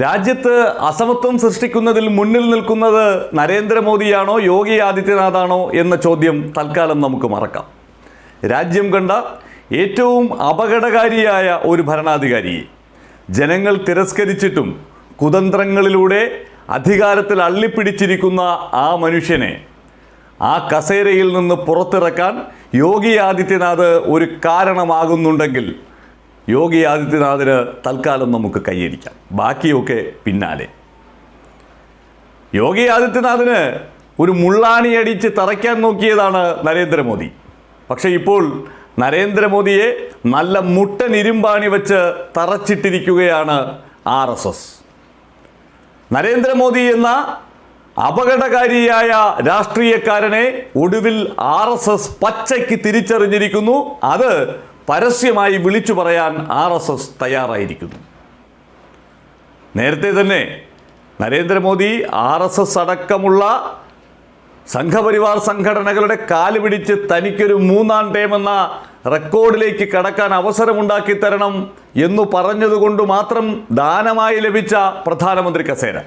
രാജ്യത്ത് അസമത്വം സൃഷ്ടിക്കുന്നതിൽ മുന്നിൽ നിൽക്കുന്നത് നരേന്ദ്രമോദിയാണോ യോഗി ആദിത്യനാഥാണോ എന്ന ചോദ്യം തൽക്കാലം നമുക്ക് മറക്കാം. രാജ്യം കണ്ട ഏറ്റവും അപകടകാരിയായ ഒരു ഭരണാധികാരിയെ ജനങ്ങൾ തിരസ്കരിച്ചിട്ടും കുതന്ത്രങ്ങളിലൂടെ അധികാരത്തിൽ അള്ളിപ്പിടിച്ചിരിക്കുന്ന ആ മനുഷ്യനെ ആ കസേരയിൽ നിന്ന് പുറത്തിറക്കാൻ യോഗി ആദിത്യനാഥ് ഒരു കാരണമാകുന്നുണ്ടെങ്കിൽ യോഗി ആദിത്യനാഥിന് തൽക്കാലം നമുക്ക് കൈയടിക്കാം. ബാക്കിയൊക്കെ പിന്നാലെ. യോഗി ആദിത്യനാഥിന് ഒരു മുള്ളാണി അടിച്ച് തറയ്ക്കാൻ നോക്കിയതാണ് നരേന്ദ്രമോദി. പക്ഷേ ഇപ്പോൾ നരേന്ദ്രമോദിയെ നല്ല മുട്ടൻ ഇരുമ്പാണി വെച്ച് തറച്ചിട്ടിരിക്കുകയാണ് ആർ എസ് എസ്. നരേന്ദ്രമോദി എന്ന അപകടകാരിയായ രാഷ്ട്രീയക്കാരനെ ഒടുവിൽ ആർ എസ് എസ് പച്ചയ്ക്ക് തിരിച്ചറിഞ്ഞിരിക്കുന്നു. അത് പരസ്യമായി വിളിച്ചു പറയാൻ ആർ എസ് എസ് തയ്യാറായിരിക്കുന്നു. നേരത്തെ തന്നെ നരേന്ദ്രമോദി ആർ എസ് എസ് അടക്കമുള്ള സംഘപരിവാർ സംഘടനകളുടെ കാൽ പിടിച്ച് തനിക്കൊരു മൂന്നാം ടേം എന്ന റെക്കോർഡിലേക്ക് കടക്കാൻ അവസരമുണ്ടാക്കി തരണം എന്നു പറഞ്ഞതുകൊണ്ട് മാത്രം ദാനമായി ലഭിച്ച പ്രധാനമന്ത്രി കസേര.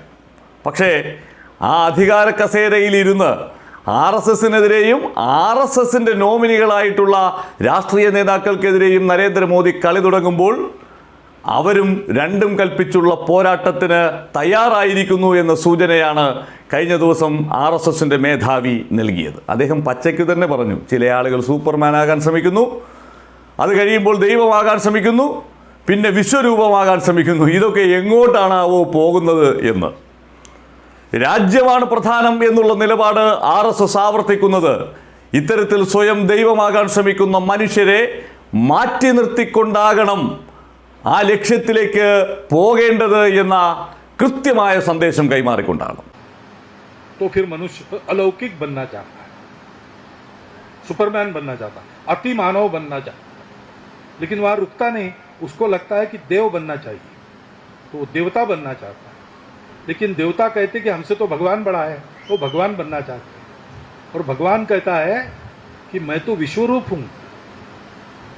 പക്ഷേ ആ അധികാര കസേരയിലിരുന്ന് ആർ എസ് എസിനെതിരെയും ആർ എസ് എസിന്റെ നോമിനികളായിട്ടുള്ള രാഷ്ട്രീയ നേതാക്കൾക്കെതിരെയും നരേന്ദ്രമോദി കളി തുടങ്ങുമ്പോൾ അവരും രണ്ടും കൽപ്പിച്ചുള്ള പോരാട്ടത്തിന് തയ്യാറായിരിക്കുന്നു എന്ന സൂചനയാണ് കഴിഞ്ഞ ദിവസം ആർ എസ് എസിന്റെ മേധാവി നൽകിയത്. അദ്ദേഹം പച്ചയ്ക്ക് തന്നെ പറഞ്ഞു ചില ആളുകൾ സൂപ്പർമാനാകാൻ ശ്രമിക്കുന്നു അത് കഴിയുമ്പോൾ ദൈവമാകാൻ ശ്രമിക്കുന്നു പിന്നെ വിശ്വരൂപമാകാൻ ശ്രമിക്കുന്നു. ഇതൊക്കെ എങ്ങോട്ടാണാവോ പോകുന്നത് എന്ന്. രാജ്യമാണ് പ്രധാനം എന്നുള്ള നിലപാട് ആർ എസ് എസ് ആവർത്തിക്കുന്നത് ഇത്തരത്തിൽ സ്വയം ദൈവമാകാൻ ശ്രമിക്കുന്ന മനുഷ്യരെ മാറ്റി നിർത്തിക്കൊണ്ടാകണം ആ ലക്ഷ്യത്തിലേക്ക് പോകേണ്ടത് എന്ന കൃത്യമായ സന്ദേശം കൈമാറിക്കൊണ്ടാണ് तो फिर मनुष्य अलौकिक बनना चाहता है सुपरमैन बनना चाहता है अति मानव बनना चाहता है लेकिन वहां रुकता नहीं उसको लगता है कि देव बनना चाहिए तो वो देवता बनना चाहता है लेकिन देवता कहते कि हमसे तो भगवान बड़ा है वो भगवान बनना चाहते हैं और भगवान कहता है कि मैं तो विश्वरूप हूं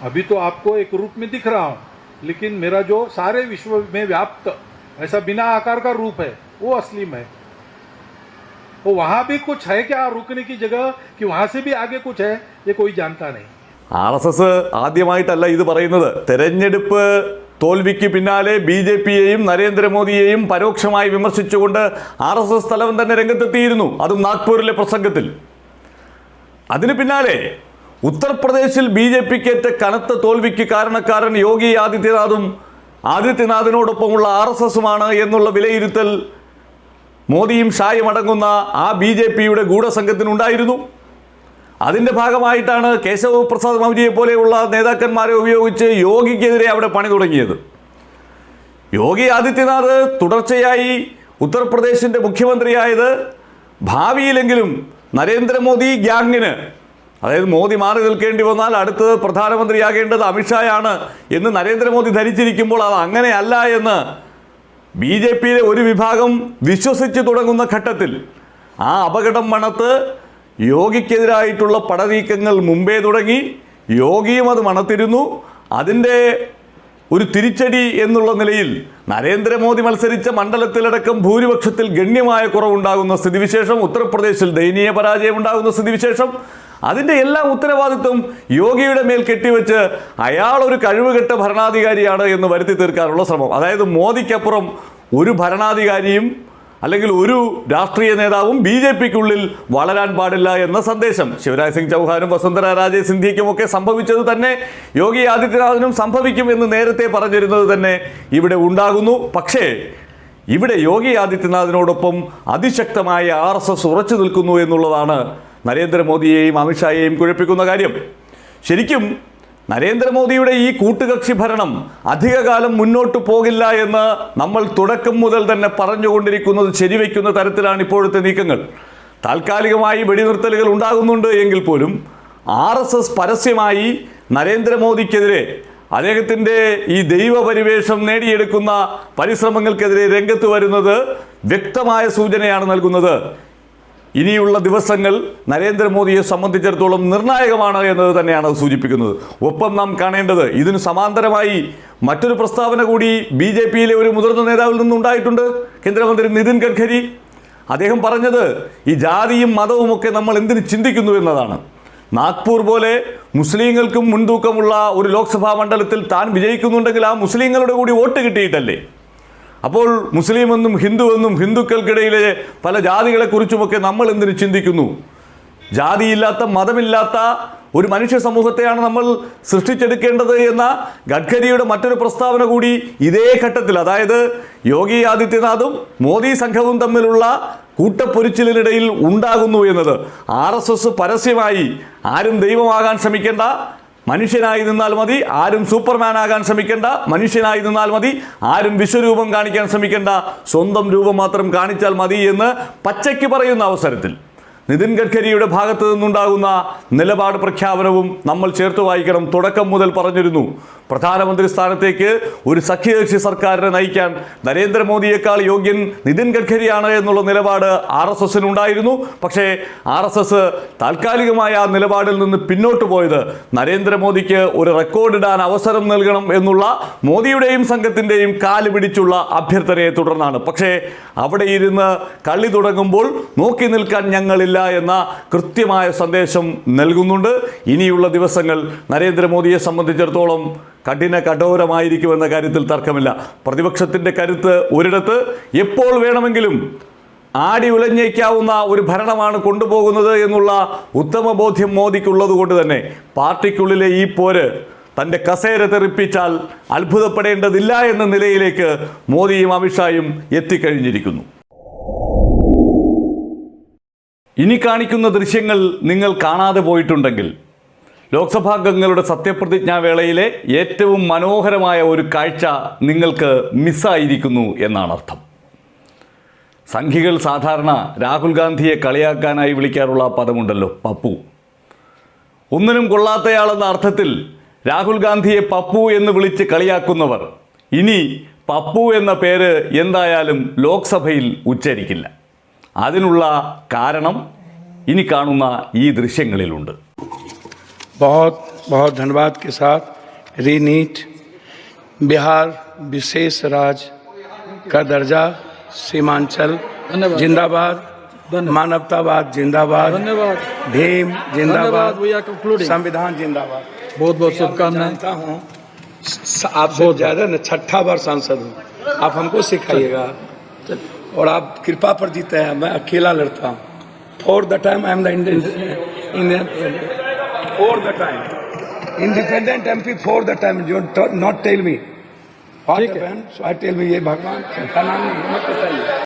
अभी तो आपको एक रूप में दिख रहा हूं लेकिन मेरा जो सारे विश्व में व्याप्त ऐसा बिना आकार का रूप है वो असली मैं तो वहां भी कुछ है क्या रुकने की जगह कि वहां से भी आगे कुछ है ये कोई जानता नहीं ആർ എസ് എസ് ആദ്യമായിട്ടല്ല ഇത് പറയുന്നത് തെരഞ്ഞെടുപ്പ് തോൽവിക്ക് പിന്നാലെ ബി ജെ പിയെയും നരേന്ദ്രമോദിയെയും പരോക്ഷമായി വിമർശിച്ചുകൊണ്ട് ആർ എസ് എസ് തലവൻ തന്നെ രംഗത്തെത്തിയിരുന്നു. അതും നാഗ്പൂരിലെ പ്രസംഗത്തിൽ. അതിന് പിന്നാലെ ഉത്തർപ്രദേശിൽ ബി ജെ പിക്കേറ്റ കനത്ത തോൽവിക്ക് കാരണക്കാരൻ യോഗി ആദിത്യനാഥും ആദിത്യനാഥിനോടൊപ്പമുള്ള ആർ എസ് എസുമാണ് എന്നുള്ള വിലയിരുത്തൽ മോദിയും ഷായും അടങ്ങുന്ന ആ ബി ജെ പിയുടെ ഗൂഢസംഘത്തിനുണ്ടായിരുന്നു. അതിന്റെ ഭാഗമായിട്ടാണ് കേശവ പ്രസാദ് മൗര്യയെ പോലെയുള്ള നേതാക്കന്മാരെ ഉപയോഗിച്ച് യോഗിക്കെതിരെ അവിടെ പണി തുടങ്ങിയത്. യോഗി ആദിത്യനാഥ് തുടർച്ചയായി ഉത്തർപ്രദേശിന്റെ മുഖ്യമന്ത്രിയായത് ഭാവിയിലെങ്കിലും നരേന്ദ്രമോദി ഗ്യാങ്ങിന് അതായത് മോദി മാറി നിൽക്കേണ്ടി വന്നാൽ അടുത്തത് പ്രധാനമന്ത്രിയാകേണ്ടത് അമിത്ഷായാണ് എന്ന് നരേന്ദ്രമോദി ധരിച്ചിരിക്കുമ്പോൾ അത് അങ്ങനെയല്ല എന്ന് ബി ജെ പിയിലെ ഒരു വിഭാഗം വിശ്വസിച്ച് തുടങ്ങുന്ന ഘട്ടത്തിൽ ആ അപകടം മണത്ത് യോഗിക്കെതിരായിട്ടുള്ള പടനീക്കങ്ങൾ മുമ്പേ തുടങ്ങി യോഗിയും അത് മണത്തിരുന്നു. അതിന്റെ ഒരു തിരിച്ചടി എന്നുള്ള നിലയിൽ നരേന്ദ്രമോദി മത്സരിച്ച മണ്ഡലത്തിലടക്കം ഭൂരിപക്ഷത്തിൽ ഗണ്യമായ കുറവുണ്ടാകുന്ന സ്ഥിതിവിശേഷം ഉത്തർപ്രദേശിൽ ദയനീയ പരാജയം ഉണ്ടാകുന്ന സ്ഥിതിവിശേഷം അതിന്റെ എല്ലാ ഉത്തരവാദിത്വം യോഗിയുടെ മേൽ കെട്ടിവെച്ച് അയാൾ ഒരു കഴിവുകെട്ട ഭരണാധികാരിയാണ് എന്ന് വരുത്തി തീർക്കാനുള്ള ശ്രമം. അതായത് മോദിക്കപ്പുറം ഒരു ഭരണാധികാരിയും അല്ലെങ്കിൽ ഒരു രാഷ്ട്രീയ നേതാവും ബി ജെ പിക്കുള്ളിൽ വളരാൻ പാടില്ല എന്ന സന്ദേശം ശിവരാജ് സിംഗ് ചൗഹാനും വസുന്ധര രാജെ സിന്ധ്യയ്ക്കും ഒക്കെ സംഭവിച്ചത് തന്നെ യോഗി ആദിത്യനാഥിനും സംഭവിക്കും എന്ന് നേരത്തെ പറഞ്ഞിരുന്നത് തന്നെ ഇവിടെ ഉണ്ടാകുന്നു. പക്ഷേ ഇവിടെ യോഗി ആദിത്യനാഥിനോടൊപ്പം അതിശക്തമായ ആർ എസ് എസ് ഉറച്ചു നിൽക്കുന്നു എന്നുള്ളതാണ് നരേന്ദ്രമോദിയെയും അമിത്ഷായെയും കുഴപ്പിക്കുന്ന കാര്യം. ശരിക്കും നരേന്ദ്രമോദിയുടെ ഈ കൂട്ടുകക്ഷി ഭരണം അധികകാലം മുന്നോട്ട് പോകില്ല എന്ന് നമ്മൾ തുടക്കം മുതൽ തന്നെ പറഞ്ഞുകൊണ്ടിരിക്കുന്നത് ശരിവയ്ക്കുന്ന തരത്തിലാണ് ഇപ്പോഴത്തെ നീക്കങ്ങൾ. താൽക്കാലികമായി വെടിനിർത്തലുകൾ ഉണ്ടാകുന്നുണ്ട് എങ്കിൽ പോലും ആർ എസ് എസ് പരസ്യമായി നരേന്ദ്രമോദിക്കെതിരെ അദ്ദേഹത്തിന്റെ ഈ ദൈവപരിവേഷം നേടിയെടുക്കുന്ന പരിശ്രമങ്ങൾക്കെതിരെ രംഗത്ത് വരുന്നത് വ്യക്തമായ സൂചനയാണ് നൽകുന്നത്. ഇനിയുള്ള ദിവസങ്ങൾ നരേന്ദ്രമോദിയെ സംബന്ധിച്ചിടത്തോളം നിർണായകമാണ് എന്നത് തന്നെയാണ് സൂചിപ്പിക്കുന്നത്. ഒപ്പം നാം കാണേണ്ടത് ഇതിന് സമാന്തരമായി മറ്റൊരു പ്രസ്താവന കൂടി ബി ജെ പിയിലെ ഒരു മുതിർന്ന നേതാവിൽ നിന്നുണ്ടായിട്ടുണ്ട് കേന്ദ്രമന്ത്രി നിതിൻ ഗഡ്കരി. അദ്ദേഹം പറഞ്ഞത് ഈ ജാതിയും മതവും ഒക്കെ നമ്മൾ എന്തിന് ചിന്തിക്കുന്നു എന്നതാണ്. നാഗ്പൂർ പോലെ മുസ്ലിങ്ങൾക്കും മുൻതൂക്കമുള്ള ഒരു ലോക്സഭാ മണ്ഡലത്തിൽ താൻ വിജയിക്കുന്നുണ്ടെങ്കിൽ ആ മുസ്ലിങ്ങളുടെ കൂടി വോട്ട് കിട്ടിയിട്ടല്ലേ? അപ്പോൾ മുസ്ലിമെന്നും ഹിന്ദുവെന്നും ഹിന്ദുക്കൾക്കിടയിലെ പല ജാതികളെക്കുറിച്ചുമൊക്കെ നമ്മൾ എന്തിനു ചിന്തിക്കുന്നു? ജാതിയില്ലാത്ത മതമില്ലാത്ത ഒരു മനുഷ്യ സമൂഹത്തെയാണ് നമ്മൾ സൃഷ്ടിച്ചെടുക്കേണ്ടത് എന്ന ഗഡ്കരിയുടെ മറ്റൊരു പ്രസ്താവന കൂടി ഇതേ ഘട്ടത്തിൽ അതായത് യോഗി ആദിത്യനാഥും മോദി സംഘവും തമ്മിലുള്ള കൂട്ടപ്പൊരിച്ചിലിനിടയിൽ ഉണ്ടാകുന്നു എന്നത്. ആർ എസ് എസ് പരസ്യമായി ആരും ദൈവമാകാൻ ശ്രമിക്കേണ്ട മനുഷ്യനായി നിന്നാൽ മതി. ആരും സൂപ്പർമാൻ ആകാൻ ശ്രമിക്കേണ്ട. മനുഷ്യനായി നിന്നാൽ മതി. ആരും വിശ്വരൂപം കാണിക്കാൻ ശ്രമിക്കേണ്ട. സ്വന്തം രൂപം മാത്രം കാണിച്ചാൽ മതി എന്ന് പച്ചയ്ക്ക് പറയുന്ന അവസരത്തിൽ നിതിൻ ഗഡ്കരിയുടെ ഭാഗത്തു നിന്നുണ്ടാകുന്ന നിലപാട് പ്രഖ്യാപനവും നമ്മൾ ചേർത്ത് വായിക്കണം. തുടക്കം മുതൽ പറഞ്ഞിരുന്നു. പ്രധാനമന്ത്രി സ്ഥാനത്തേക്ക് ഒരു സഖ്യകക്ഷി സർക്കാരിനെ നയിക്കാൻ നരേന്ദ്രമോദിയേക്കാൾ യോഗ്യൻ നിതിൻ ഗഡ്കരിയാണ് എന്നുള്ള നിലപാട് ആർ എസ് എസിനുണ്ടായിരുന്നു. പക്ഷേ ആർ എസ് എസ് താൽക്കാലികമായ ആ നിലപാടിൽ നിന്ന് പിന്നോട്ട് പോയത് നരേന്ദ്രമോദിക്ക് ഒരു റെക്കോർഡിടാൻ അവസരം നൽകണം എന്നുള്ള മോദിയുടെയും സംഘത്തിന്റെയും കാൽ പിടിച്ചുള്ള അഭ്യർത്ഥനയെ തുടർന്നാണ്. പക്ഷേ അവിടെ ഇരുന്ന് കളി തുടങ്ങുമ്പോൾ നോക്കി നിൽക്കാൻ ഞങ്ങളില്ല എന്ന കൃത്യമായ സന്ദേശം നൽകുന്നുണ്ട്. ഇനിയുള്ള ദിവസങ്ങൾ നരേന്ദ്രമോദിയെ സംബന്ധിച്ചിടത്തോളം കഠിന കഠോരമായിരിക്കുമെന്ന കാര്യത്തിൽ തർക്കമില്ല. പ്രതിപക്ഷത്തിന്റെ കരുത്ത് ഒരിടത്ത് എപ്പോൾ വേണമെങ്കിലും ആടി ഉലഞ്ഞേക്കാവുന്ന ഒരു ഭരണമാണ് കൊണ്ടുപോകുന്നത് എന്നുള്ള ഉത്തമ ബോധ്യം മോദിക്കുള്ളത് കൊണ്ട് തന്നെ പാർട്ടിക്കുള്ളിലെ ഈ പോര് തന്റെ കസേര തെറിപ്പിച്ചാൽ അത്ഭുതപ്പെടേണ്ടതില്ല എന്ന നിലയിലേക്ക് മോദിയും അമിത്ഷായും എത്തിക്കഴിഞ്ഞിരിക്കുന്നു. ഇനി കാണിക്കുന്ന ദൃശ്യങ്ങൾ നിങ്ങൾ കാണാതെ പോയിട്ടുണ്ടെങ്കിൽ ലോക്സഭാംഗങ്ങളുടെ സത്യപ്രതിജ്ഞാവേളയിലെ ഏറ്റവും മനോഹരമായ ഒരു കാഴ്ച നിങ്ങൾക്ക് മിസ്സായിരിക്കുന്നു എന്നാണ് അർത്ഥം. സംഘികൾ സാധാരണ രാഹുൽ ഗാന്ധിയെ കളിയാക്കാനായി വിളിക്കാറുള്ള പദമുണ്ടല്ലോ പപ്പു. ഒന്നിനും കൊള്ളാത്തയാളെന്ന അർത്ഥത്തിൽ രാഹുൽ ഗാന്ധിയെ പപ്പു എന്ന് വിളിച്ച് കളിയാക്കുന്നവർ ഇനി പപ്പു എന്ന പേര് എന്തായാലും ലോക്സഭയിൽ ഉച്ചരിക്കില്ല. അതിനുള്ള കാരണം ഇനി കാണുന്ന ഈ ദൃശ്യങ്ങളിലുണ്ട് बहुत बहुत धन्यवाद के साथ रीनीट बिहार विशेष राज्य का दर्जा सीमांचल जिंदाबाद मानवतावाद जिंदाबाद धन्यवाद भीम धन्यवाद जिंदाबाद वी आर कंक्लूडिंग संविधान जिंदाबाद बहुत बहुत मैं शुभकामनाएं जानता हूँ स- आपसे ज्यादा न छठा बार सांसद हूँ आप हमको सिखाइएगा और आप कृपा पर जीते हैं मैं अकेला लड़ता हूँ। For the time I am the Indian for the time independent M P for the time जो नॉट टेल मी ठीक है। सो आई टेल मी ये भगवान का नाम नहीं है, मत बताइए।